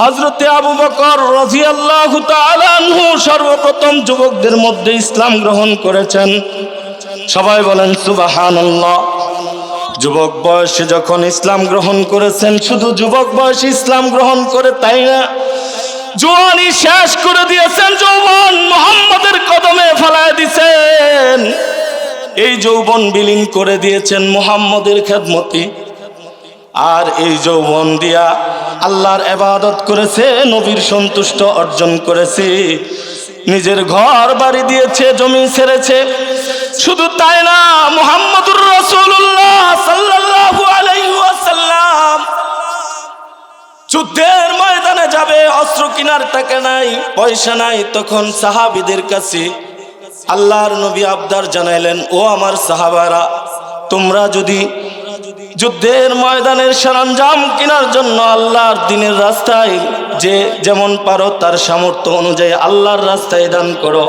হজরতে আবু বকর তাআলা আনহু সর্বপ্রথম যুবকদের মধ্যে ইসলাম গ্রহণ করেছেন। সবাই বলেন, সুবহানাল্লাহ। যুবক বয়সে যখন ইসলাম গ্রহণ করেছেন, শুধু যুবক বয়সে ইসলাম গ্রহণ করে তাই না? জোয়ানি শেষ করে দিয়েছেন, যৌবন মোহাম্মদের কদমে ফেলায় দিছেন এই যৌবন বিলীন করে দিয়েছেন মোহাম্মদের খেদমতি। আর এই যৌবন দিয়া আল্লাহর এবাদত করেছে, নবীর সন্তুষ্ট অর্জন করেছে। নিজের ঘর বাড়ি দিয়েছে, জমি ছেড়েছে। শুধু তাই না, মুহাম্মদুর রাসূলুল্লাহ সাল্লাল্লাহু আলাইহি ওয়াসাল্লাম যুদ্ধের ময়দানে যাবে, অস্ত্র কেনার টাকা নাই, পয়সা নাই। তখন সাহাবীদের কাছে আল্লাহর নবী আবদার জানাইলেন, ও আমার সাহাবারা, তোমরা যদি যুদ্ধের ময়দানের সরঞ্জাম কেনার জন্য আল্লাহর দিনের রাস্তায় যে যেমন পারো তার সামর্থ্য অনুযায়ী আল্লাহর রাস্তায় দান করো।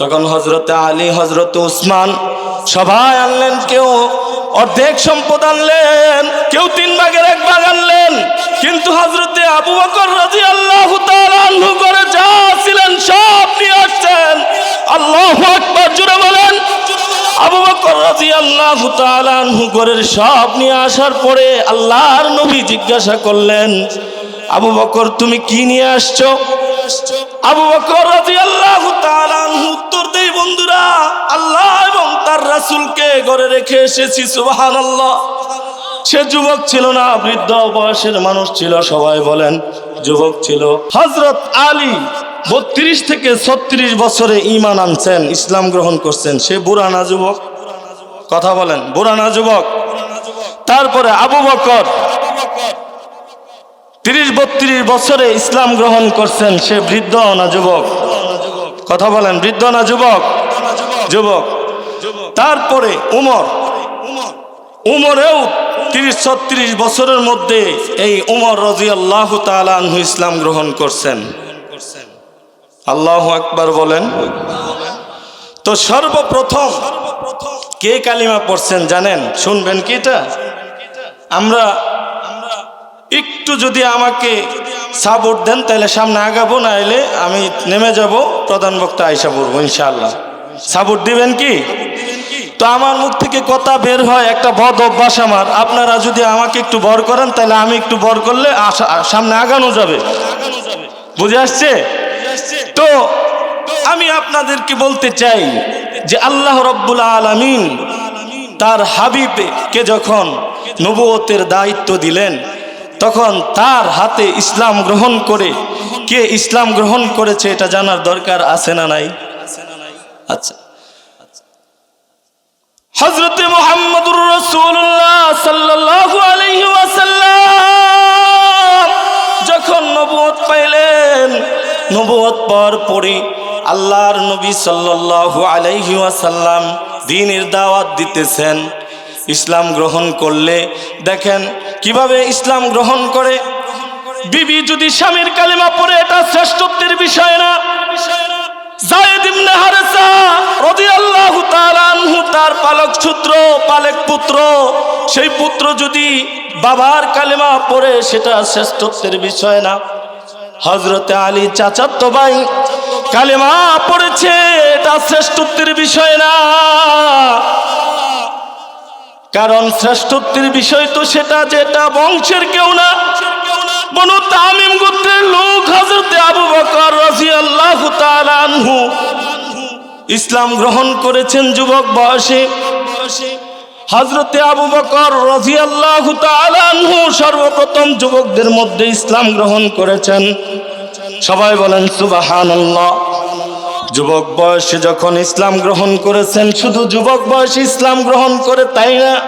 তখন হজরতে আলী হজরত উসমান সবাই আনলেন, কেউ অর্ধেক সম্পদ আনলেন, কেউ তিন ভাগের এক ভাগ আনলেন। কিন্তু হজরতে আবু বকর রাজি আল্লাহ করে যা ছিলেন সব নিয়ে আসছেন। আল্লাহ জুড়ে বলেন আবু বকর রাদিয়াল্লাহু তাআলা আনহু ঘরের সব নিয়ে আসার পরে আল্লাহর নবী জিজ্ঞাসা করলেন, আবু বকর, তুমি কি নিয়ে আসছো? আবু বকর রাদিয়াল্লাহু তাআলা আনহু উত্তর দেই বন্ধুরা, আল্লাহ এবং তার রাসূলকে ঘরে রেখে এসেছি, সুবহানাল্লাহ। সে যুবক ছিল না, বৃদ্ধ বয়সের মানুষ ছিল, সবাই বলেন, যুবক ছিল। হজরত আলী বত্রিশ থেকে ছত্রিশ বছরে ইমান আনছেন, ইসলাম গ্রহণ করছেন। সে বুড়ানা যুবক, কথা বলেন, বুড়ানা যুবক। তারপরে আবু বকর, তিরিশ বত্রিশ বছরে ইসলাম গ্রহণ করছেন, সে বৃদ্ধ না যুবক। কথা বলেন বৃদ্ধ না যুবক যুবক। তারপরে উমর, উমরেও তিরিশ ছত্রিশ বছরের মধ্যে এই উমর রাজি আল্লাহ তালু ইসলাম গ্রহণ করছেন। আল্লাহ আকবার বলেন। তো সর্বপ্রথম কে কালিমা পড়ছেন জানেন? শুনবেন কি এটা? আমরা একটু যদি আমাকে সাপোর্ট দেন, তাহলে সামনে আগাবো না এলে আমি নেমে যাব, প্রধান বক্তা আইসা পড়ব, ইনশাআল্লাহ। সাপোর্ট দিবেন কি? তো আমার মুখ থেকে কথা বের হয়, একটা বদ অভ্যাস আমার। আপনারা যদি আমাকে একটু বর করেন, তাহলে আমি একটু বর করলে সামনে আগানো যাবে। বুঝে আসছে? তো আমি আপনাদেরকে বলতে চাই যে আল্লাহ রব্বুল আলামিন তার হাবিবকে যখন নবুয়তের দায়িত্ব দিলেন, তখন তার হাতে ইসলাম গ্রহণ করে, কে ইসলাম গ্রহণ করেছে এটা জানার দরকার আছে না নাই? আচ্ছা। হজরতে মোহাম্মদুর রসুল্লাহ যখন নবুয়ত পাইলেন নবুয়ত পাওয়ার পরে আল্লাহর নবী সাল্লাল্লাহু আলাইহি ওয়াসাল্লাম দ্বীনের দাওয়াত দিতেছেন। ইসলাম গ্রহণ করলে দেখেন কীভাবে ইসলাম গ্রহণ করে। বিবি যদি স্বামীর কালিমা পড়ে, এটা শ্রেষ্ঠত্বের বিষয় না। তার পালক সূত্র, পালক পুত্র, সেই পুত্র যদি বাবার কালেমা পড়ে, সেটা শ্রেষ্ঠত্বের বিষয় না। হজরতে আলী চাচাতো ভাই কালেমা পড়েছে, এটা শ্রেষ্ঠত্বের বিষয় না। কারণ শ্রেষ্ঠত্বের বিষয় তো সেটা যেটা বংশের কেউ না। বনু তামিম গোত্রের লোক হজরতে আবু বকর তাআলা আনহু ইসলাম গ্রহণ করেছেন যুবক বয়সে বয়সে। হজরতে আবু বকর তাআলা আনহু সর্বপ্রথম যুবকদের মধ্যে ইসলাম গ্রহণ করেছেন। সবাই বলেন, সুবহানাল্লাহ। যুবক বয়সে যখন ইসলাম গ্রহণ করেছেন, শুধু যুবক বয়সে ইসলাম গ্রহণ করে তাই না?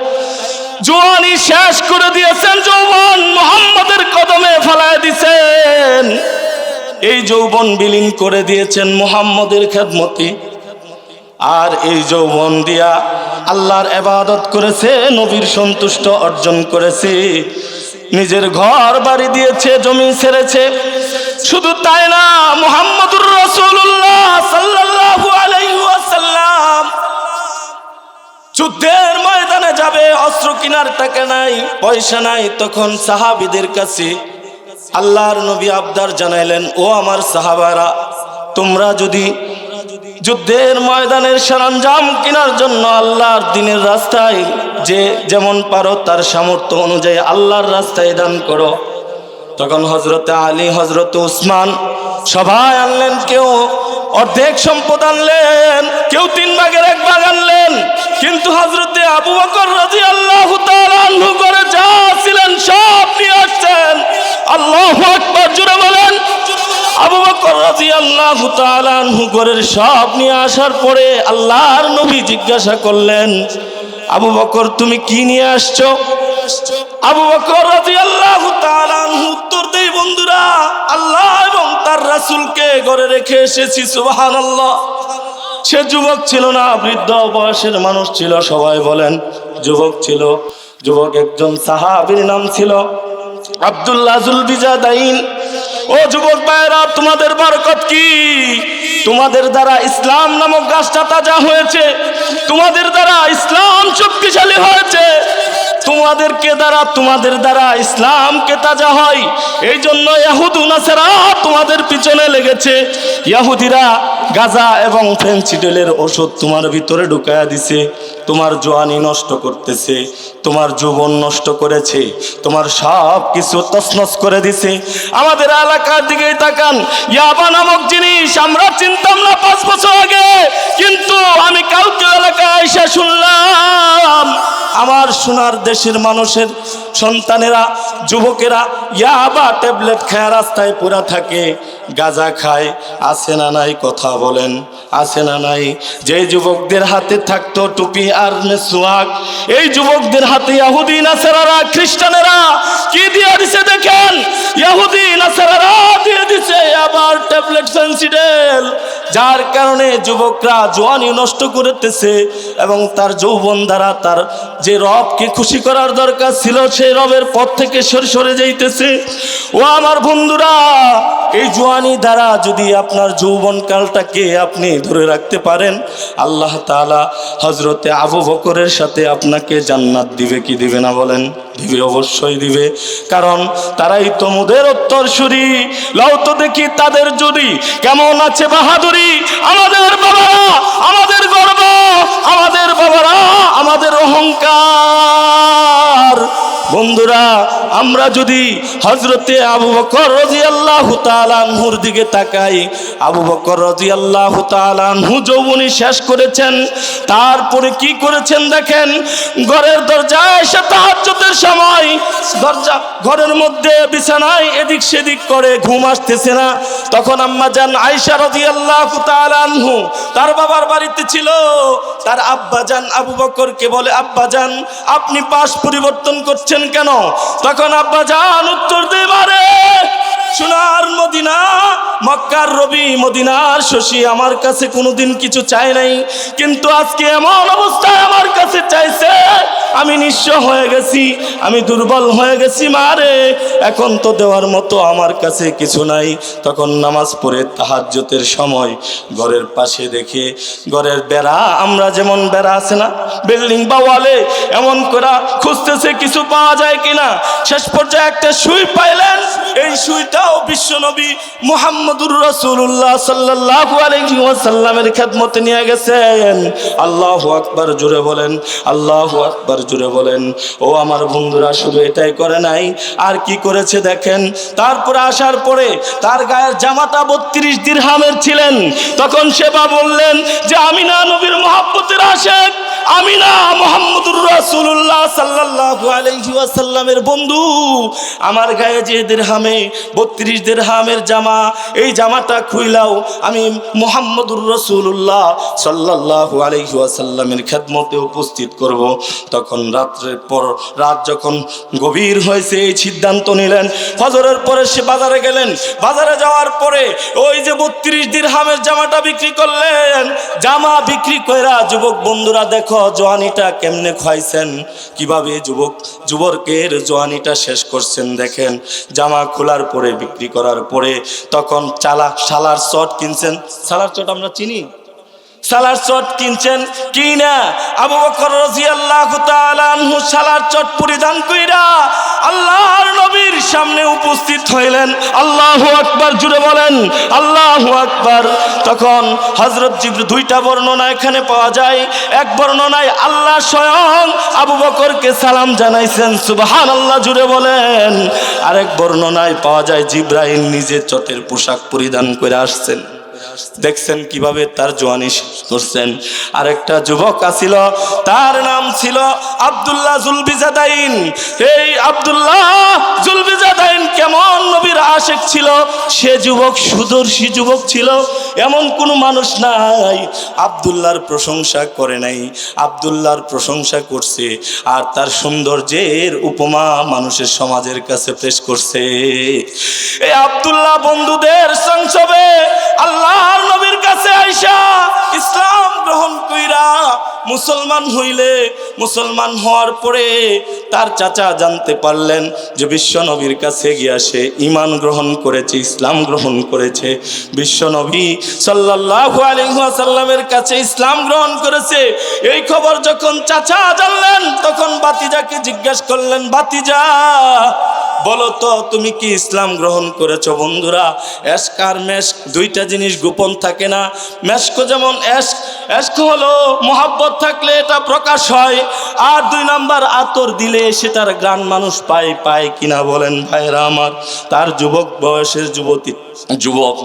জোয়ানি শেষ করে দিয়েছেন, যৌবন মোহাম্মদের কদমে ফেলায় দিছেন। এই যৌবন বিলীন করে দিয়েছেন মোহাম্মদের খেদমতি। আর এই যৌবন দিয়া আল্লাহর এবাদত করেছে, নবীর সন্তুষ্ট অর্জন করেছে। নিজের ঘর বাড়ি দিয়েছে, জমি ছেড়েছে। শুধু তাই না, মোহাম্মদুর রসুল্লাহ সাল্লাল্লাহু আলাইহি ওয়াসাল্লাম যুদ্ধের ময়দানে যাবে, অস্ত্র কিনার টাকা নাই, পয়সা নাই। তখন সাহাবীদের কাছে আল্লাহর নবী আবদার জানাইলেন, ও আমার সাহাবারা, তোমরা যদি যুদ্ধের ময়দানের সরঞ্জাম কেনার জন্য আল্লাহর দিনের রাস্তায় যে যেমন পারো তার সামর্থ্য অনুযায়ী আল্লাহর রাস্তায় দান করো। তখন হজরতে আলী হজরত উসমান সবাই আনলেন, কেউ অর্ধেক সম্পদ আনলেন, কেউ তিন ভাগের এক ভাগ আনলেন। কিন্তু হজরতে আবু বকর রাজি আল্লাহ করে যা ছিলেন সব নিয়ে আসছেন। আল্লাহ জুড়ে বলেন। আবু বকর রাদিয়াল্লাহু তাআলা আনহু ঘরের সব নিয়ে আসার পরে আল্লাহর নবী জিজ্ঞাসা করলেন, আবু বকর, তুমি কি নিয়ে আসছো? আবু বকর রাদিয়াল্লাহু তাআলা আনহু উত্তর দেই, বন্ধুরা, আল্লাহ এবং তার রাসূলকে ঘরে রেখে এসেছি, সুবহানাল্লাহ। সে যুবক ছিল না, বৃদ্ধ বয়সের মানুষ ছিল, সবাই বলেন, যুবক ছিল। যুবক একজন সাহাবীর নাম ছিল আব্দুল্লাহ জুলবিজাদাইন ও যুবক ভাইরা তোমাদের বরকত কি? তোমাদের দ্বারা ইসলাম নামক গাছটা তাজা হয়েছে। তোমাদের দ্বারা ইসলাম শক্তিশালী হয়েছে। তোমাদেরকে দ্বারা, তোমাদের দ্বারা ইসলামকে তাজা হয়? এই জন্য তোমাদের পিছনে লেগেছে। ইয়াহুদিরা গাজা এবং ফেন্সিডেলের ওষুধ তোমার ভিতরে ঢুকায়া দিছে। তোমার জোয়ানি নষ্ট করতেছে, তোমার যৌবন নষ্ট করেছে, তোমার সব কিছু তছনছ করে দিছে। আমাদের এলাকার দিকে তাকান। ইয়াবা নামক জিনিস আমরা চিনতাম না পাঁচ বছর আগে। কিন্তু আমি কালকে এলাকায় এসে শুনলাম সোনার দেশের মানুষের সন্তানেরা, যুবকেরা ইয়াবা ট্যাবলেট খায়, রাস্তায় পুরা থাকে, গাজা খায় আসে না নাই কথা বলেন আসে না নাই। যে যুবকদের হাতে থাকতো টুপি আর সোয়াগ এই যুবকদের হাতে ইয়াহুদি নাসারারা, খ্রিস্টানেরা কি দিয়ে দিছে দেখেন? ইয়াহুদি নাসারারা দিয়ে দিছে আবার ট্যাবলেট ফেন্সিডেল। যার কারণে যুবকরা জোয়ানি নষ্ট করতেছে এবং তার যৌবন দ্বারা তার যে রবকে খুশি করার দরকার ছিল সেই রবের পথ থেকে সরে সরে যাইতেছে। ও আমার বন্ধুরা, এই জোয়ানি দ্বারা যদি আপনার যৌবনকালটাকে আপনি ধরে রাখতে পারেন, আল্লাহ তালা হজরতে আবু বকরের সাথে আপনাকে জান্নাত দিবে কি দিবে না বলেন? দিবে অবশ্যই দিবে। কারণ তারাই তো মোদের উত্তরসূরি। লও তো দেখি তাদের যদি কেমন আছে বাহাদুরি। আমাদের বাবারা, আমাদের গর্ব, আমাদের বাবারা, আমাদের অহংকার। বন্ধুরা, আমরা যদি হজরতে আবু বকর রাজি আল্লাহ তালানহুর দিকে তাকাই, আবু বকর রাজি আল্লাহ তালানহু যৌবনী শেষ করেছেন। তারপরে কি করেছেন দেখেন? ঘরের দরজায় এসে তাহাজ্জুদের সময় দরজা ঘরের মধ্যে বিছানায় এদিক সেদিক করে ঘুম আসতেছে না। তখন আম্মা যান আয়সা রদি আল্লাহ আনহু, তার বাবার বাড়িতে ছিল। তার আব্বা যান আবু বকরকে বলে, আব্বা যান আপনি পাশ পরিবর্তন করছেন কেন? তখন আব্বা যান উত্তর দেবারে সোনার মদিনা, মক্কার রবি, মদিনার শশী আমার কাছে কোনোদিন কিছু চায় নাই। কিন্তু আজকে এমন অবস্থায় আমার কাছে চাইছে, আমি নিঃস্ব হয়ে গেছি, আমি দুর্বল হয়ে গেছি মারে এখন তো দেওয়ার মতো আমার কাছে কিছু নাই। তখন নামাজ পড়ে তাহাজ্জতের সময় ঘরের পাশে দেখে, ঘরের বেড়া, আমরা যেমন বেড়া আছে না, বিল্ডিং বা ওয়ালে এমন করা খুঁজতেছে কিছু পাওয়া যায় কিনা। শেষ পর্যায়ে একটা সুই পাইলেন, এই সুইটাও বিশ্বনবী মুহাম্মদুর রাসূলুল্লাহ সাল্লাল্লাহু আলাইহি ওয়াসাল্লামের খেদমতে নিয়ে গেছেন। আল্লাহু আকবার জুড়ে বলেন, আল্লাহু আকবার জুড়ে বলেন, ও আমার বন্ধুরা শুধু এটাই করে নাই, আর কি করেছে দেখেন? তারপরে আসার পরে তার গায়ের জামাটা বত্রিশ দিরহামের ছিলেন। তখন সেবা বললেন যে আমি না নবীর মহাব্বতের আশেক আমি না মোহাম্মদুর রাসূলুল্লাহ সাল্লাল্লাহু আলাইহি ওয়াসাল্লামের বন্ধু। আমার গায়ে যে দিরহামে বত্রিশ দিরহামের জামা, এই জামাটা খুইলাও আমি মোহাম্মদুর রসুল্লাহ সাল্লাল্লাহু আলাইহি ওয়াসাল্লামের খেদমতে উপস্থিত করব। তখন রাত্রের পর রাত যখন গভীর হয়েছে, এই সিদ্ধান্ত নিলেন। ফজরের পরে সে বাজারে গেলেন। বাজারে যাওয়ার পরে ওই যে বত্রিশ দিরহামের জামাটা বিক্রি করলেন। জামা বিক্রি কইরা, যুবক বন্ধুরা, দেখো জোয়ানিটা কেমনে খাইছেন কীভাবে যুবক, যুবকের জোয়ানিটা শেষ করছেন দেখেন। জামা খোলার পরে বিক্রি করার পরে তখন চালা সালার চট কিনছেন। সালার চট আমরা চিনি। সালার চট কিনছেন। কি না? আবু বকর রাদিয়াল্লাহু তাআলা আনহু সালার চট পরিধান কইরা আল্লাহর নবীর সামনে উপস্থিত হইলেন। আল্লাহু আকবার, জুড়ে বলেন, আল্লাহু আকবার। তখন হযরত জিবর দুইটা বর্ণনা এখানে পাওয়া যায়। এক বর্ণনায় আল্লাহ স্বয়ং আবু বকরকে সালাম জানাইছেন, সুবহানাল্লাহ, জুড়ে বলেন। আরেক বর্ণনায় পাওয়া যায়, জিব্রাইল নিজে চটের পোশাক পরিধান করে আসছেন। দেখছেন কীভাবে তার জোয়ানি করছেন আরেকটা যুবক আছিল তার নাম ছিল আবদুল্লাহ জুলবিজাদাইন। এই আবদুল্লাহ জুলবিজাদাইন কেমন নবীর আশেক ছিল? সে যুবক সুদর্শী যুবক ছিল। এমন কোনো মানুষ নাই। আব্দুল্লাহর প্রশংসা করে নাই। আব্দুল্লাহর প্রশংসা করছে আর তার সৌন্দর্যের উপমা মানুষের সমাজের কাছে পেশ করছে। এই আব্দুল্লাহ বন্ধুদের সংসবে আল্লাহর নবীর কাছে আইসা ইসলাম গ্রহণ কইরা মুসলমান হইলে, মুসলমান হওয়ার পরে তার চাচা জানতে পারলেন যে বিশ্ব নবীর কাছে গিয়া সে ইমান গ্রহণ করেছে, ইসলাম গ্রহণ করেছে। বিশ্ব নবী সাল্লাল্লাহু আলাইহি ওয়াসাল্লামের কাছে ইসলাম গ্রহণ করেছে। এই খবর যখন চাচা জানলেন, তখন বাতিজাকে জিজ্ঞাসা করলেন, বাতিজা, বলো তো, তুমি কি ইসলাম গ্রহণ করেছ বন্ধুরা? এস্ক আর মেস্ক দুইটা জিনিস গোপন থাকে না। মেস্ক যেমন এস্ক এস্ক হলো মোহাব্বত থাকলে এটা প্রকাশ হয়, আর দুই নাম্বার আতর দিলে সেটার গ্রান মানুষ পায় পায় কিনা বলেন ভাইরা আমার। তার যুবক বয়সের যুবতী যুবক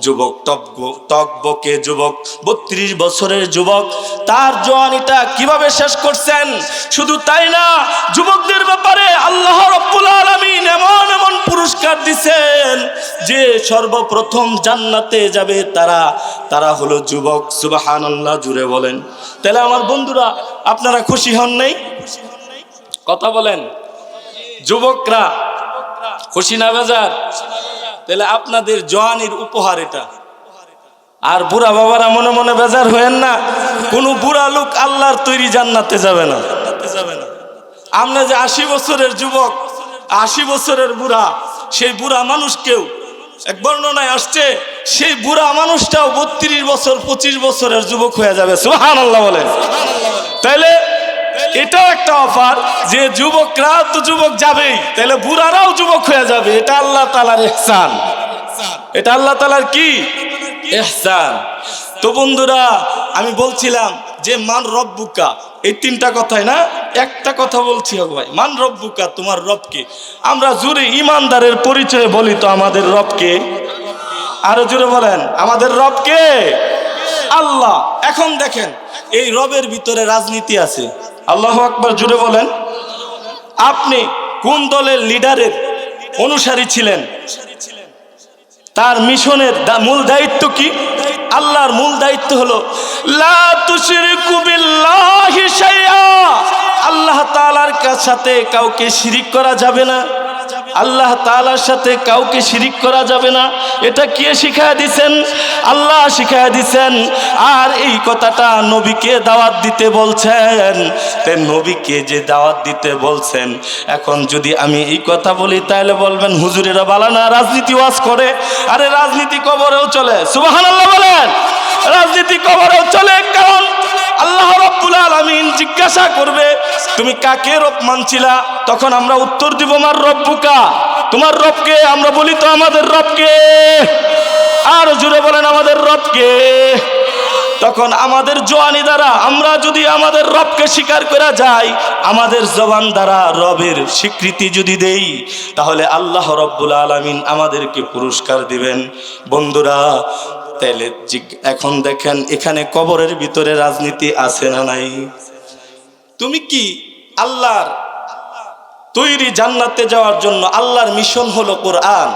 যুবক টক টকবকে যুবক, বত্রিশ বছরের যুবক, তার জোয়ানিটা কীভাবে শেষ করছেন? শুধু তাই না, যুবকদের ব্যাপারে আল্লাহ রব্বুল আলামিন এমন এমন পুরস্কার দিছেন যে সর্বপ্রথম জান্নাতে যাবে তারা। তারা হলো যুবক, সুবহানাল্লাহ, জুড়ে বলেন। তাহলে আমার বন্ধুরা, আপনারা খুশি হন নাই? কথা বলেন। যুবকরা, খুশি না বাজার? তাহলে আপনাদের জওয়ানির উপহার এটা। আর বুড়া বাবারা মনে মনে বেজার হয়েন না, কোন বুড়া লোক আল্লাহর তৈরি জান্নাতে যাবে না। আমরা যে আশি বছরের যুবক, আশি বছরের বুড়া, সেই বুড়া মানুষ কেউ? এক বর্ণনায় আসছে, সেই বুড়া মানুষটাও বত্রিশ বছর, পঁচিশ বছরের যুবক হয়ে যাবে। সুহান আল্লাহ বলেন। তাইলে এটাও একটা অফার যে যুবকরা তো যুবক যাবেই, তাহলে বুড়ারাও যুবক হয়ে যাবে, এটা আল্লাহ তালার এহসান এটা আল্লাহ তালার কি? এহসান তো বন্ধুরা, আমি বলছিলাম যে মান রব্বুকা, এই তিনটা কথাই না, একটা কথা বলছি ভাই, মান রব্বুকা, তোমার রবকে। আমরা জুড়ে ইমানদারের পরিচয়ে বলি তো আমাদের রবকে। আরও জুড়ে বলেন, আমাদের রবকে? আল্লাহ, এখন দেখেন, এই রবের ভিতরে রাজনীতি আছে। আল্লাহ আকবর জুড়ে বলেন, আপনি কোন দলের লিডারের অনুসারী ছিলেন? তার মিশনের মূল দায়িত্ব কি? আল্লাহর মূল দায়িত্ব হলো আল্লাহ তালার সাথে কাউকে শিরিক করা যাবে না। আল্লাহ তালার সাথে কাউকে শিরিক করা যাবে না। এটা কে শিখায় দিছেন? আল্লাহ শিখায় দিছেন। আর এই কথাটা নবীকে দাওয়াত দিতে বলছেন। তে নবীকে যে দাওয়াত দিতে বলছেন, এখন যদি আমি এই কথা বলি, তাহলে বলবেন, হুজুরেরা বালানা রাজনীতি ওয়াজ করে। আরে রাজনীতি কবরেও চলে। সুবহানাল্লাহ বলেন। রাজনীতি কবরেও চলে, কারণ আল্লাহ রব্বুল আলামিন জিজ্ঞাসা করবে, তুমি কাকে রব মানছিলা? তখন আমরা উত্তর দিব, আমার রব্বুকা। তোমার রবকে? আমরা বলি, তো আমাদের রবকে। আর জুড়ে বলেন, আমাদের রবকে। তখন আমাদের জোয়ানি দ্বারা, আমরা যদি আমাদের রবকে স্বীকার করা যাই, আমাদের জবান দ্বারা রবের স্বীকৃতি যদি দেই, তাহলে আল্লাহ রব্বুল আলামিন আমাদেরকে পুরস্কার দিবেন। বন্ধুরা জিগ- এখন দেখেন এখানে কবরের ভিতরে রাজনীতি আছে না নাই? তুমি কি আল্লাহর তৈরি জান্নাতে যাওয়ার জন্য আল্লাহর মিশন হলো কোরআন?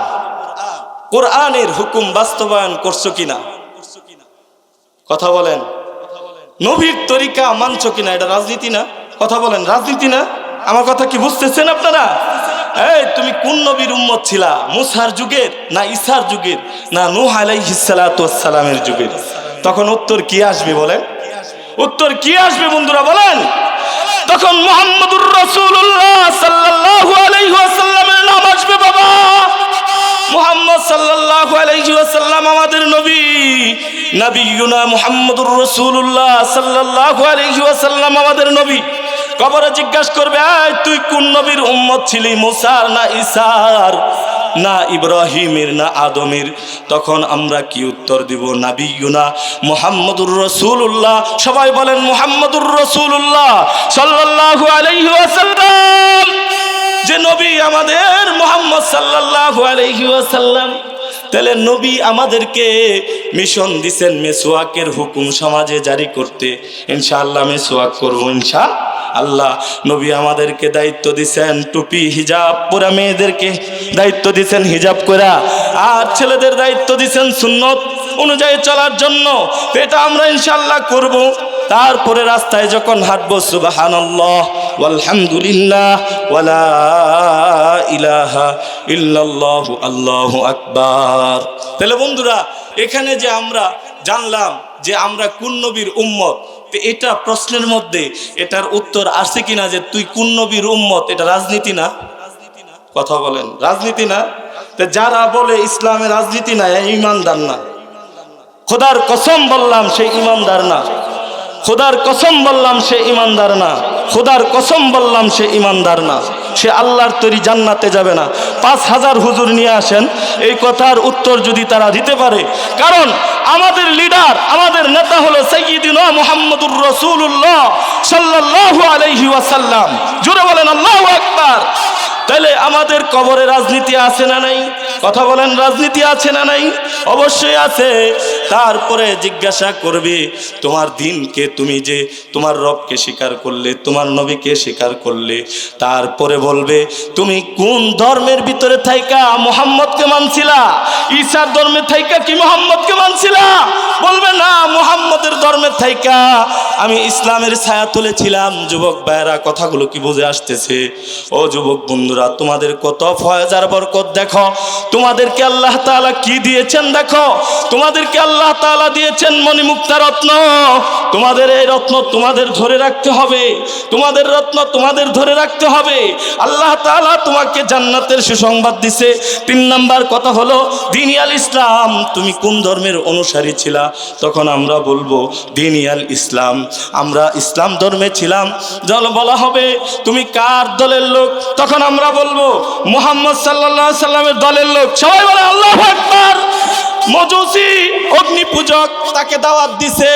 কোরআনের হুকুম বাস্তবায়ন করছ কিনা? কথা বলেন। নবীর তরিকা মানছো কিনা? এটা রাজনীতি না? কথা বলেন, রাজনীতি না? আমার কথা কি বুঝতেছেন আপনারা? এই, তুমি কোন নবীর উম্মত ছিলা? মুসার যুগের না ইসার যুগের? না নূহ ওয়াস সালামের যুগের? তখন উত্তর কি আসবে বলেন? উত্তর কি আসবে বন্ধুরা বলেন? তখন মোহাম্মদুর রাসূলুল্লাহ সাল্লাল্লাহু আলাইহি ওয়াসাল্লামের নাম আসবে বাবা। মুহাম্মদ সাল্লাল্লাহু আলাইহি ওয়াসাল্লাম আমাদের নবী। নবিয়ুনা মুহাম্মদুর রাসূলুল্লাহ সাল্লাল্লাহু আলাইহি ওয়াসাল্লাম আমাদের নবী। কবরে জিজ্ঞাসা করবে তুই কোন নবীর উম্মত ছিলি মুসার না ঈসার? না ইব্রাহিমের, না আদমের? তখন আমরা কি উত্তর দিব? না নাবিয়ুনা মুহাম্মদুর রাসূলুল্লাহ। সবাই বলেন, মুহাম্মদুর রাসূলুল্লাহ সাল্লাল্লাহু আলাইহি ওয়াসাল্লাম। যে নবী আমাদের মোহাম্মদ সাল্লাল্লাহু আলাইহি ওয়াসাল্লাম। তাহলে নবী আমাদেরকে মিশন দিছেন মেসোয়াকের হুকুম সমাজে জারি করতে। ইনশাআল্লাহ মেসোয়াক করব, ইনশা আল্লাহ নবী আমাদেরকে দায়িত্ব দিছেন টুপি, হিজাব পুরা মেয়েদেরকে দায়িত্ব দিছেন, হিজাব করা। আর ছেলেদের দায়িত্ব দিছেন সুন্নত অনুযায়ী চলার জন্য। এটা আমরা ইনশাল্লাহ করব। তারপরে রাস্তায় যখন হাঁটবো, সুবাহানাল্লাহ আলহামদুলিল্লাহ ওয়ালা ইলাহা আকবার। তাহলে বন্ধুরা, এখানে যে আমরা জানলাম যে আমরা কোন নবীর উম্মত এটা প্রশ্নের মধ্যে এটার উত্তর আসছে কিনা যে তুই কোন নবীর উম্মত, এটা রাজনীতি না? কথা বলেন, রাজনীতি না? তো যারা বলে ইসলামে রাজনীতি না ইমানদার না। খোদার কসম বললাম সে ইমানদার না। খোদার কসম বললাম সে ইমানদার না। খোদার কসম বললাম সে ইমানদার না। সে আল্লাহর তৈরি জান্নাতে যাবে না। পাঁচ হাজার হুজুর নিয়ে আসেন। এই কথার উত্তর যদি তারা দিতে পারে। কারণ আমাদের লিডার, আমাদের নেতা হলো সৈদিন মোহাম্মদুর রসুল্লাহ সাল্লাহ আলহি ওয়াসাল্লাম। জুড়ে বলেন, আল্লাহ আকবার। তাহলে আমাদের কবরে রাজনীতি আছে না নাই? কথা বলেন, রাজনীতি আছে না নাই? অবশ্যই আছে। তারপরে জিজ্ঞাসা করবে, তোমার দিনকে তুমি যে তোমার রবকে স্বীকার করলে, তোমার নবীকে স্বীকার করলে? তারপরে বলবে, তুমি কোন ধর্মের ভিতরে থাইকা মোহাম্মদকে মানছিলা? ঈশার ধর্মে থাইকা কি মোহাম্মদকে মানছিলা? বলবে, না, মোহাম্মদের ধর্মের থাইকা। আমি ইসলামের ছায়া তুলেছিলাম। যুবক ভাইয়েরা, কথাগুলো কি বুঝে আসতেছে? ও যুবক বন্ধুরা, তোমাদের কত ফয়জার বরকত, দেখো। তোমাদেরকে আল্লাহ তাআলা কি দিয়েছেন দেখো? তোমাদেরকে আল্লাহ তাআলা দিয়েছেন মণিমুক্তা রত্ন। তোমাদের এই রত্ন তোমাদের ধরে রাখতে হবে। তোমাদের রত্ন তোমাদের ধরে রাখতে হবে। আল্লাহ তাআলা তোমাকে জান্নাতের সুসংবাদ দিছে। তিন নাম্বার কথা হলো, দিনিয়াল ইসলাম, তুমি কোন ধর্মের অনুসারী ছিলা? তখন আমরা বলব, দিনিয়াল ইসলাম। আমরা ইসলাম ধর্মে ছিলাম। জল বলা হবে, তুমি কার দলের লোক? তখন আমরা বলব, মোহাম্মদ সাল্লাহ সাল্লামের দলের লোক। সবাই বলে, আল্লাহ আকবার। মজুসি অগ্নি পূজক তাকে দাওয়াত দিছে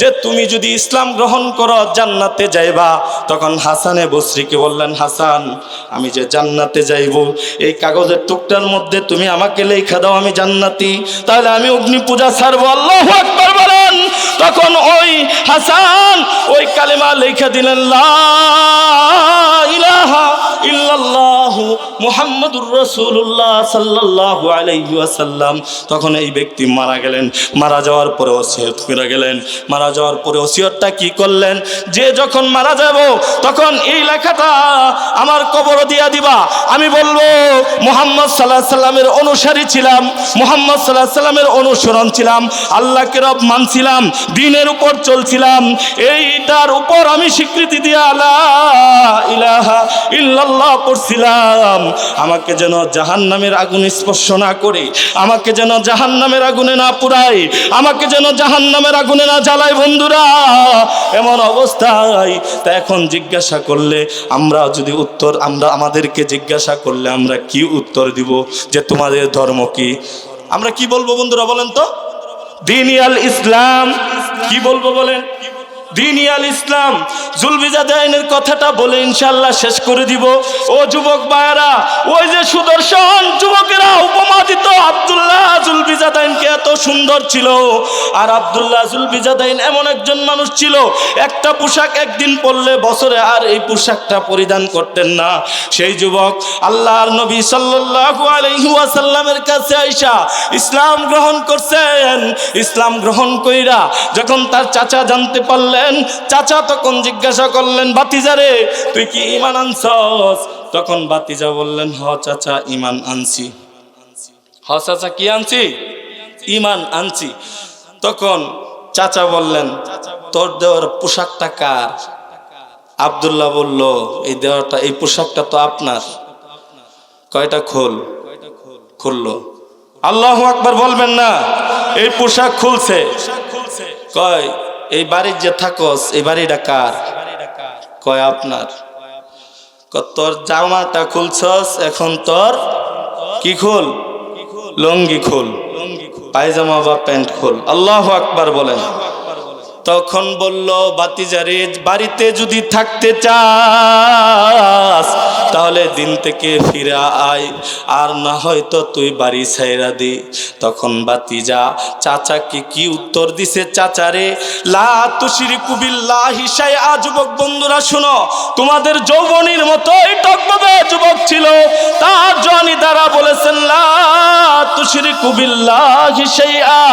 যে, তুমি যদি ইসলাম গ্রহণ করো, জান্নাতে যাইবা। তখন হাসানে বসরিকে বললেন, হাসান, আমি যে জান্নাতে যাইব, এই কাগজের টুকটার মধ্যে তুমি আমাকে লেখা দাও, আমি জান্নাতি। তাহলে আমি অগ্নি পূজা ছাড়বো। আল্লাহ আকবার বলেন। তখন ওই হাসান ওই কালেমা লেখা দিলেন, লা ইলাহা মুহাম্মাদুর রাসূলুল্লাহ সাল্লাল্লাহু আলাইহি ওয়াসাল্লাম। তখন এই ব্যক্তি মারা গেলেন। মারা যাওয়ার পরে ওসিয়ত করে গেলেন। মারা যাওয়ার পরে ওসিয়তটা কি করলেন? যে যখন মারা যাব, তখন এই লেখাটা আমার কবর দিয়া দিবা। আমি বলব, মুহাম্মদ সাল্লাহ সাল্লামের অনুসারী ছিলাম। মুহাম্মদ সাল্লাহ সাল্লামের অনুসরণ ছিলাম। আল্লাহকে রব মানছিলাম। দিনের উপর চলছিলাম। এইটার উপর আমি স্বীকৃতি দিয়া লা ইলাহা ইল্লাল্লাহ পড়ছিলাম আমাকে যেন জাহান নামের আগুন স্পর্শ না করে, আমাকে যেন জাহান নামের আগুনে না পুরাই আমাকে যেন জাহান নামের আগুনে না জ্বালায় বন্ধুরা। এমন অবস্থায় তা এখন জিজ্ঞাসা করলে আমরা যদি উত্তর আমরা আমাদেরকে জিজ্ঞাসা করলে আমরা কি উত্তর দিব? যে তোমাদের ধর্ম কি? আমরা কি বলব বন্ধুরা বলেন তো? দিনিয়াল ইসলাম, কি বলব বলেন? দিনিয়াল ইসলাম। জুলবিজাদ আইনের কথাটা বলে ইনশাল্লাহ শেষ করে দিব। ও যুবক ভাইয়েরা, ওই যে সুদর্শন যুবকেরা উপমা আব্দুল্লাহ জুলবিজাদ আইনকে এত সুন্দর ছিল। আর আব্দুল্লাহ জুলবিজাদ আইন এমন একজন মানুষ ছিল, একটা পোশাক একদিন পরলে বছরে আর এই পোশাকটা পরিধান করতেন না। সেই যুবক আল্লাহর নবী সাল্লাল্লাহু আলাইহি কাছে আইসা ইসলাম গ্রহণ করছেন। ইসলাম গ্রহণ কইরা যখন তার চাচা জানতে পারলেন চাচা তখন জিজ্ঞাসা করলেন বাতিজারে তুই কি ইমান আনছস? তখন বাতিজা বললেন, হ চাচা, ইমান আনছি। হ চাচা, কি আনছি? ইমান আনছি। তখন চাচা বললেন, তোর দেওয়ার পোশাকটা কার? আব্দুল্লাহ বলল, এই দেওয়াটা এই পোশাকটা তো আপনার। কয়টা খোল? খুললো। আল্লাহ আকবার বলবেন না, এই পোশাক খুলছে। কয় এই বাড়ির যে থাকস, এই বাড়িটা কার? কয় আপনার? তোর জামাটা খুলছস, এখন তোর কি খুল? লঙ্গি খুল। পায়জামা বা প্যান্ট খুল। আল্লাহ আকবার বলেন। তখন বলল বাতিজারে বাড়িতে যদি থাকতে চাস, তাহলে দিন থেকে ফিরে আয়। আর না হয়তো তুই বাড়ি ছাইরা দি। তখন বাতিজা চাচাকে কি উত্তর দিছে, চাচারে, লা তুশিরি কুবিল্লাহি আ যুবক বন্ধুরা, শুনো, তোমাদের যৌবনীর মতোই টকববে যুবক ছিল। তার জনি দ্বারা বলেছেন, লা তুশিরি কুবিল্লাহি শাইআ।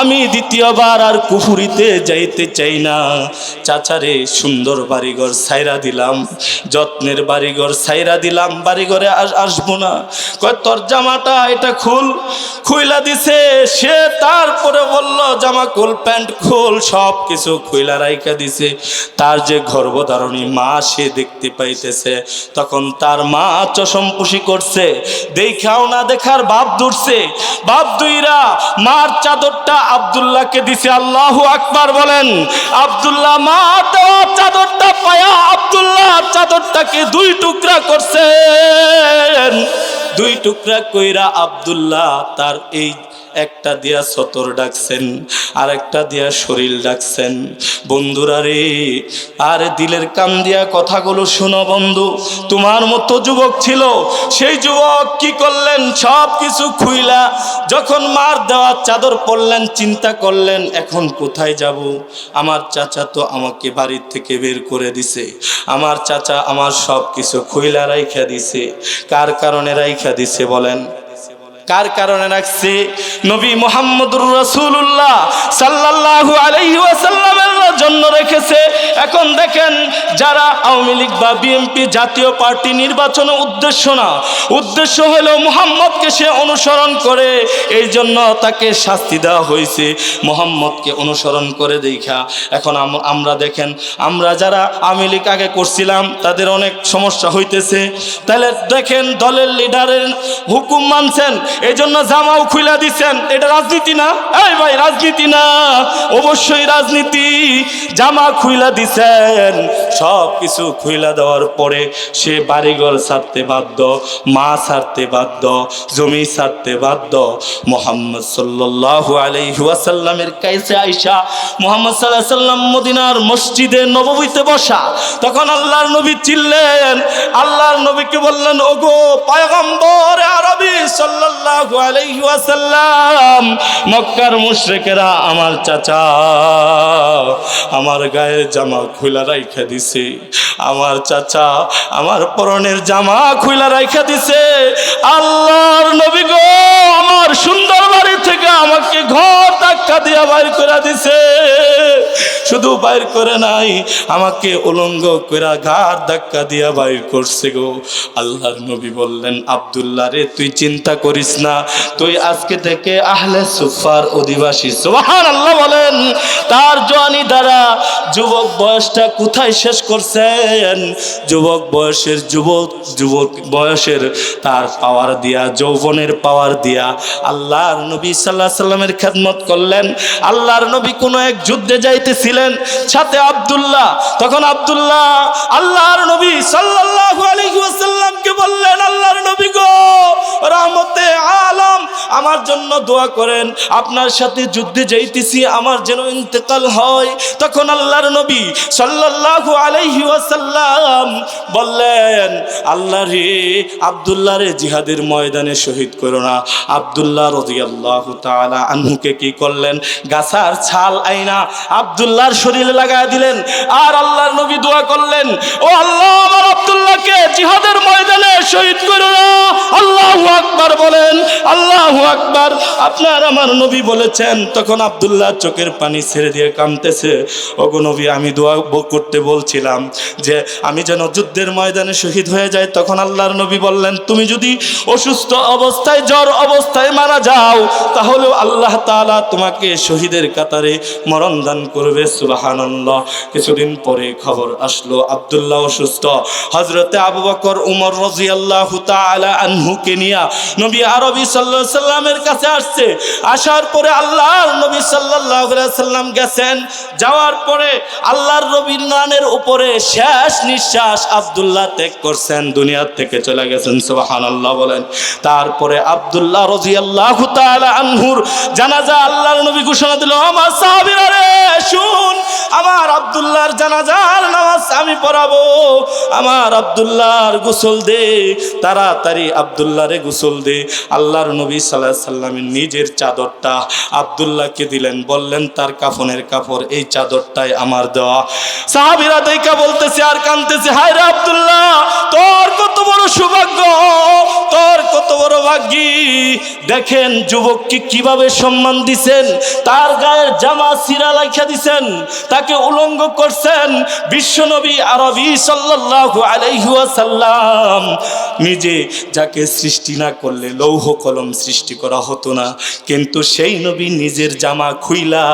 আমি দ্বিতীয়বার আর কুফুরিতে যাইতে চাই না। চাচারে সুন্দর বাড়িঘর সাইরা দিলাম, যত্নের বাড়িঘর সাইরা দিলাম, বাড়িঘরে আস- আসব না। কয়, তোর জামাটা এটা খুল। খুইলা দিছে, সে তারপরে বলল, জামা খুল, প্যান্ট খুল সব কিছু খুইলা রাইকা দিছে। তার যে গর্ভধারণী মা, সে দেখতে পাইতেছে। তখন তার মা চশমপুষি করছে। দেখাও না দেখার বাপ ধরছে। বাপ দুইরা মার চাদরটা আব্দুল্লাহকে দিছে, আল্লাহ আকবার বলেন, আব্দুল্লাহ মা দেওয়া চাদরটা পায়া আব্দুল্লাহ চাদরটাকে দুই টুকরা করছেন। দুই টুকরা কইরা আব্দুল্লাহ তার এই একটা দিয়া সতর ডাকছেন আর একটা দিয়া শরীর ডাকছেন। বন্ধুরা রে, আর দিলের কান দিয়া কথাগুলো শোনো বন্ধু, তোমার মতো যুবক ছিল, সেই যুবক কি করলেন? সব কিছু খুইলা, যখন মার দেওয়ার চাদর পরলেন, চিন্তা করলেন, এখন কোথায় যাব? আমার চাচা তো আমাকে বাড়ির থেকে বের করে দিছে, আমার চাচা আমার সব কিছু খুইলা রাইখা দিছে। কার কারণে রাইখা দিছে বলেন? কার কারণে রাখছে? নবী মোহাম্মদুর রসুল্লাহ সাল্লাল্লাহু আলাইহি ওয়াসাল্লামের জন্য রেখেছে। এখন দেখেন, যারা আওয়ামী লীগ বা বিএনপি জাতীয় পার্টি নির্বাচনে উদ্দেশ্য না, উদ্দেশ্য হলো মোহাম্মদকে সে অনুসরণ করে এই জন্য তাকে শাস্তি দেওয়া হয়েছে। মোহাম্মদকে অনুসরণ করে দেখা। এখন আমরা দেখেন, আমরা যারা আওয়ামী লীগ আগে করছিলাম, তাদের অনেক সমস্যা হইতেছে। তাহলে দেখেন, দলের লিডারের হুকুম মানছেন এই জন্য জামাও খুইলা দিচ্ছেন এটা রাজনীতি না? এই ভাই, রাজনীতি না। অবশ্যই রাজনীতি। জামা খুইলা দিছেন। সব কিছু খুইলা দেওয়ার পরে সে বাড়িঘর ছাড়তে বাধ্য, মা ছাড়তে বাধ্য, জমি ছাড়তে বাধ্য। মোহাম্মদ সাল্লাল্লাহু আলাইহি ওয়াসাল্লামের কাছে আইসা, মোহাম্মদ আলাইহি সাল্লাম মদিনার মসজিদে নববীতে বসা। তখন আল্লাহর নবী চিল্লেন, আল্লাহর নবীকে বললেন, ওগো, পয়গম্বর আরবি সাল্লাল্লাহু আলাইহি ওয়াসাল্লাম, মক্কার মুশরিকেরা, আমার চাচা, আমার গায়ের জামা রাইখা দিছে। আমার চাচা, আমার পরনের জামা রাইখা দিছে। আল্লাহর নবী গো, আমার সুন্দর বাড়ি থেকে আমাকে ঘর ধাক্কা দিয়া বাইর করে দিছে। শুধু বাইর করে নাই, আমাকে উলঙ্গ করে ঘাট ধাক্কা দিয়া বাইর করছে গো। আল্লাহর নবী বললেন, আব্দুল্লাহ রে, তুই চিন্তা করিস না। তুই আজকে থেকে আহলে সুফার অধিবাসী। সুবহান আল্লাহ বলেন, তার জওয়ানি দ্বারা যুবক বয়সটা কোথায় শেষ করছেন? যুবক বয়সের যুবক যুবক বয়সের তার পাওয়ার দিয়া, যৌবনের পাওয়ার দিয়া আল্লাহর নবী সাল্লাহ সাল্লামের খেদমত করলেন। আল্লাহর নবী কোনো এক যুদ্ধে যাইতেছিলেন, সাথে আব্দুল্লাহ। তখন আব্দুল্লাহ আল্লাহর নবী সাল্লাল্লাহু আলাইহি ওয়াসাল্লামকে বললেন, আল্লাহর নবী গো, রহমতে আলম, আমার জন্য দোয়া করেন, আপনার সাথে যুদ্ধে যাইতেছি, আমার যেন ইন্তেকাল হয়। তখন আল্লাহর নবী সাল্লাল্লাহু আলাইহি ওয়াসাল্লাম বললেন, আল্লাহ রে, আব্দুল্লাহ রে, জিহাদের ময়দানে শহীদ করো না। আব্দুল্লাহ রাদিয়াল্লাহু তাআলা আনহুকে কি করলেন? গাছার ছাল আইনা আব্দুল্লাহর শরীরে লাগায় দিলেন, আর আল্লাহর নবী দোয়া করলেন, ও আল্লাহ, আমার আব্দুল্লাহকে জিহাদের ময়দানে শহীদ করো না। আল্লাহু আকবার বলেন আল্লাহু আকবার। আপনার আমার নবী বলেছেন, তখন আব্দুল্লাহ চোখের পানি ছেড়ে দিয়ে কাঁদতেছে। ওগো নবী, আমি দোয়া করতে বলছিলাম যে, আমি যেন যুদ্ধের ময়দানে শহীদ হয়ে যাই, তখন আল্লাহর নবী বললেন, তুমি যদি অসুস্থ অবস্থায়, জ্বর অবস্থায় মারা যাও তাহলেও আল্লাহ তাআলা তোমাকে শহীদের কাতারে মরণ দান করবে। সুবহান সুবাহানল্লাহ। কিছুদিন পরে খবর আসলো, আবদুল্লাহ অসুস্থ। হজরতে আবু বকর, উমর রাদিয়াল্লাহু তাআলা আনহুকে নিয়া নবী আরবি আলাইহি সাল্লামের কাছে আসছে। আসার পরে আল্লাহর নবী আলাইহি সাল্লাম গেছেন। যাওয়ার পরে আল্লাহর নবীর নানের উপরে শেষ নিঃশ্বাস আব্দুল্লাহ ত্যাগ করছেন। দুনিয়া থেকে চলে গেছেন, সুবহানাল্লাহ বলেন। তারপরে আব্দুল্লাহ রাদিয়াল্লাহু তাআলা আনহুর জানাজা আল্লাহর নবী ঘোষণা দিল আমার সাহাবীরা শুন, আমার আব্দুল্লাহর জানাজার নামাজ আমি পড়াবো। আমার আব্দুল্লাহর গোসল দে, তাড়াতাড়ি আব্দুল্লাহরে গোসল দে। আল্লাহর নবী সাল্লাহ সাল্লামের নিজের চাদরটা আব্দুল্লাহকে দিলেন, বললেন, তার কাফনের কাপড়, এই চাদরটাই আমার দেওয়া। সাহাবিরা দেখা বলতেছে আর কানতেছে, হায় রে আব্দুল্লাহ, তোর কত বড় সৌভাগ্য, তোর কত বড় ভাগ্যি। দেখেন, যুবককে কীভাবে সম্মান দিছেন, তার গায়ের জামা সিরা লাইখা দিছেন, তাকে উলঙ্গ করছেন বিশ্বনবী আরবি সাল্লাল্লাহু আলাইহি ওয়াসাল্লাম। নিজে যাকে সৃষ্টি না করলে, লৌহ কলম সৃষ্টি করা হতো না। কিন্তু সেই নবী নিজের জামা খুইলা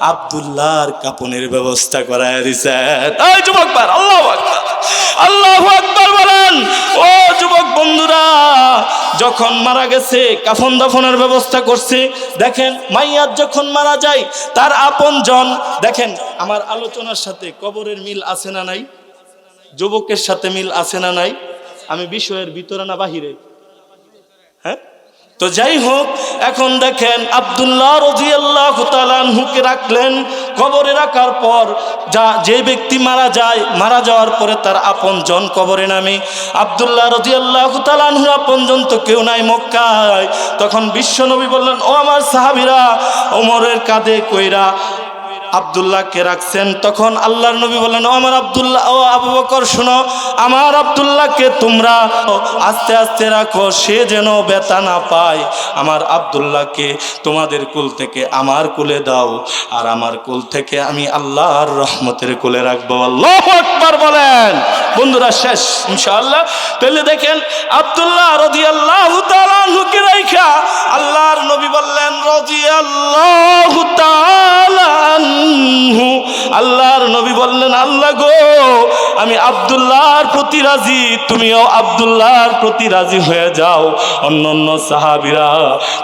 আব্দুল্লাহর কাপনের ব্যবস্থা করায় দিছেন যুবক আল্লাহু আকবার আকবার বলেন, ও যুবক বন্ধুরা, যখন মারা গেছে, কাফন দাফনের ব্যবস্থা করছে, দেখেন মাইয়ার যখন মারা যায়, তার আপন জন, দেখেন আমার আলোচনার সাথে কবরের মিল আছে না নাই? যুবকের সাথে মিল আছে না নাই? আমি বিষয়ের ভিতরে না বাহিরে? হ্যাঁ? তো যাই হোক, এখন দেখেন আবদুল্লাহ রজি আল্লাহ আনহুকে রাখলেন, কবরে রাখার পর যা, যে ব্যক্তি মারা যায়, মারা যাওয়ার পরে তার আপন জন কবরে নামে। আবদুল্লাহ রজি আল্লাহ আনহুর আপন জন তো কেউ নাই মক্কায়। তখন বিশ্বনবী বললেন, ও আমার সাহাবিরা, ওমরের কাঁধে কইরা আবদুল্লাহকে রাখছেন? তখন আল্লাহর নবী বললেন ও আমার আবদুল্লাহ, ও আবু বকর, শোনো, আমার আবদুল্লাহকে তোমরা আস্তে আস্তে রাখো, সে যেন ব্যথা না পায়। আমার আবদুল্লাহকে তোমাদের কুল থেকে আমার কুলে দাও, আর আমার কুল থেকে আমি আল্লাহর রহমতের কুলে রাখব। আল্লাহ আকবার বলেন। বন্ধুরা, শেষ, ইনশাআল্লাহ। তাহলে দেখেন, আবদুল্লাহ রদি আল্লাহ তালুকে রাইখা আল্লাহর নবী বললেন রদি আল্লাহ আনহু আল্লাহর নবী বললেন, আল্লাহ গো, আমি আব্দুল্লাহর প্রতি রাজি, তুমিও আব্দুল্লাহর প্রতি রাজি হয়ে যাও। অন্য অন্য সাহাবিরা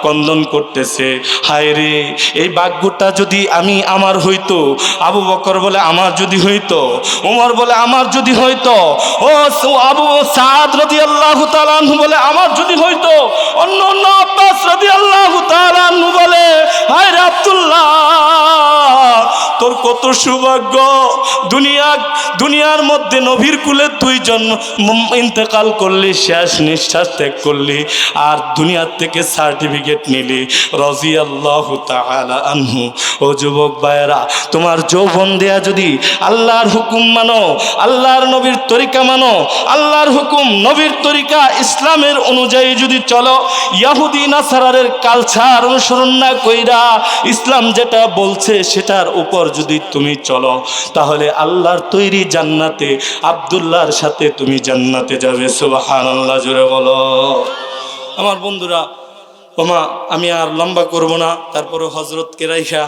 কন্দন করতেছে, হায় রে, এই বাক্যটা যদি আমি আমার হইতো, আবু বকর বলে আমার যদি হইতো ওমর বলে আমার যদি হইতো, ও আবু সাদ রদি আল্লাহ তালানহু বলে আমার যদি হইতো, অন্য অন্য আব্বাস রদি আল্লাহ তালানহু বলে, হায় রে আব্দুল্লাহ তোর কত সৌভাগ্য? দুনিয়া, দুনিয়ার মধ্যে নবীর কুলে তুই জন্ম ইন্তেকাল করলি, শেষ নিঃশ্বাস ত্যাগ করলি, আর দুনিয়ার থেকে সার্টিফিকেট নিলি। রাজি আল্লাহ আনহু। ও যুবক ভাইয়েরা, তোমার যৌবন দেয়া যদি আল্লাহর হুকুম মানো, আল্লাহর নবীর তরিকা মানো, আল্লাহর হুকুম নবীর তরিকা ইসলামের অনুযায়ী যদি চলো, ইয়াহুদি নাসারের কালচার অনুসরণ না কইরা ইসলাম যেটা বলছে সেটার উপর যদি তুমি চলো, তাহলে আল্লাহর তৈরি জান্নাতে আবদুল্লাহর সাথে তুমি জান্নাতে যাবে। সুবাহান আল্লাহ জুড়ে বলো। আমার বন্ধুরা, ওমা, আমি আর লম্বা করব না। তারপরে হজরতকে রাইখা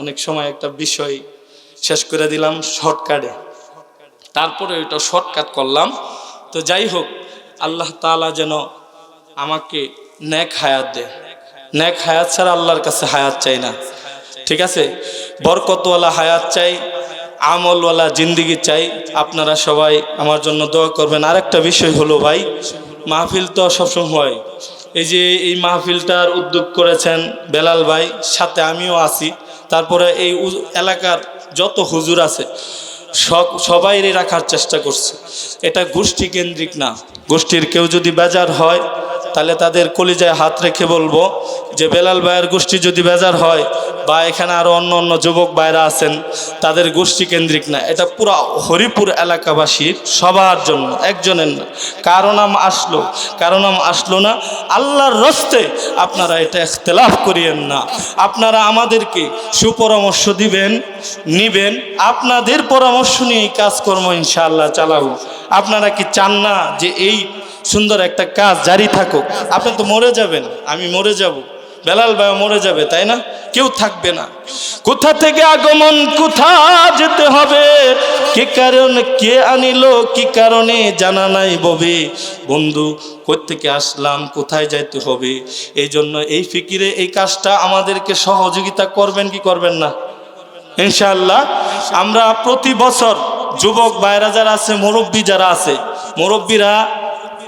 অনেক সময় একটা বিষয় শেষ করে দিলাম শর্টকাটে তারপরে এটা শর্টকাট করলাম। তো যাই হোক, আল্লাহ তাআলা যেন আমাকে ন্যাক হায়াত দেয়। ন্যাক হায়াত ছাড়া আল্লাহর কাছে হায়াত চাই না। ঠিক আছে? বরকতওয়ালা হায়াত চাই, আমলওয়ালা জিন্দিগি চাই। আপনারা সবাই আমার জন্য দোয়া করবেন। আরেকটা বিষয় হলো ভাই, মাহফিল তো সবসময় এই যে এই মাহফিলটার উদ্যোগ করেছেন বেলাল ভাই, সাথে আমিও আছি। তারপরে এই এলাকার যত হুজুর আছে, সব সবাইরই রাখার চেষ্টা করছে। এটা গোষ্ঠী কেন্দ্রিক না। গোষ্ঠীর কেউ যদি বেজার হয় তাহলে তাদের কলিজায় হাত রেখে বলব যে বেলাল ভাইয়ের গোষ্ঠী যদি বেজার হয় বা এখানে আরও অন্য অন্য যুবক ভাইরা আছেন, তাদের গোষ্ঠী কেন্দ্রিক না। এটা পুরো হরিপুর এলাকাবাসীর সবার জন্য, একজনের না। কারও নাম আসলো, কারও নাম আসলো না। আল্লাহর রস্তে আপনারা এটা ইখতলাফ করিয়েন না। আপনারা আমাদেরকে সুপরামর্শ দিবেন, নিবেন। আপনাদের পরামর্শ নিয়ে কাজকর্ম ইনশাআল্লাহ চালাবো। আপনারা কি চান না যে এই সুন্দর একটা কাজ জারি থাকুক। আপনি তো মরে যাবেন, আমি মরে যাব। বেলাল ভাই মরে যাবে, তাই না? কেউ থাকবে না। কোথা থেকে আগমন, কোথা যেতে হবে? কি কারণ, কে আনিল, কি কারণে জানা নাই ববে? বন্ধু থেকে আসলাম, কোথায় যাইতে হবে? এই জন্য এই ফিকিরে এই কাজটা আমাদেরকে সহযোগিতা করবেন কি করবেন না? ইনশাআল্লাহ, আমরা প্রতি বছর যুবক ভাইরা যারা আছে, মুরব্বী যারা আছে, মুরব্বীরা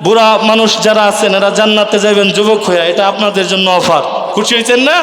বুড়া মানুষ যারা আছেন, এরা জান্নাতে যাবেন যুবক হয়ে এটা আপনাদের জন্য অফার। খুশি হয়েছেন না?